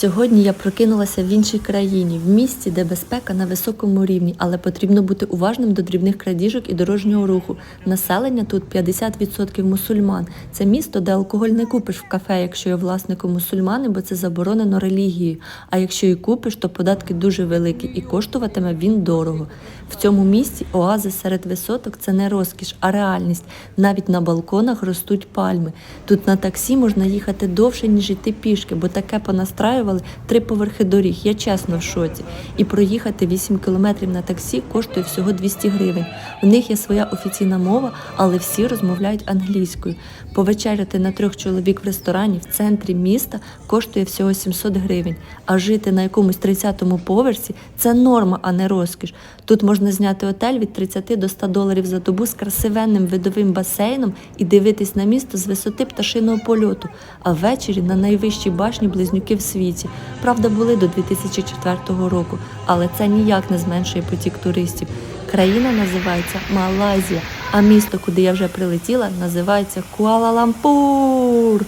Сьогодні я прокинулася в іншій країні, в місті, де безпека на високому рівні, але потрібно бути уважним до дрібних крадіжок і дорожнього руху. Населення тут 50% мусульман. Це місто, де алкоголь не купиш в кафе, якщо є власником мусульмани, бо це заборонено релігією. А якщо і купиш, то податки дуже великі і коштуватиме він дорого. В цьому місті оази серед висоток це не розкіш, а реальність. Навіть на балконах ростуть пальми. Тут на таксі можна їхати довше, ніж йти пішки, бо таке понастраювали три поверхи доріг. Я чесно в шоці. І проїхати 8 кілометрів на таксі коштує всього 200 гривень. У них є своя офіційна мова, але всі розмовляють англійською. Повечеряти на трьох чоловік в ресторані в центрі міста коштує всього 700 гривень. А жити на якомусь 30-му поверсі це норма, а не розкіш. Тут можна зняти отель від 30 до 100 доларів за добу з красивенним видовим басейном і дивитись на місто з висоти пташиного польоту, а ввечері на найвищій башні близнюки в світі. Правда, були до 2004 року, але це ніяк не зменшує потік туристів. Країна називається Малайзія, а місто, куди я вже прилетіла, називається Куала-Лампур.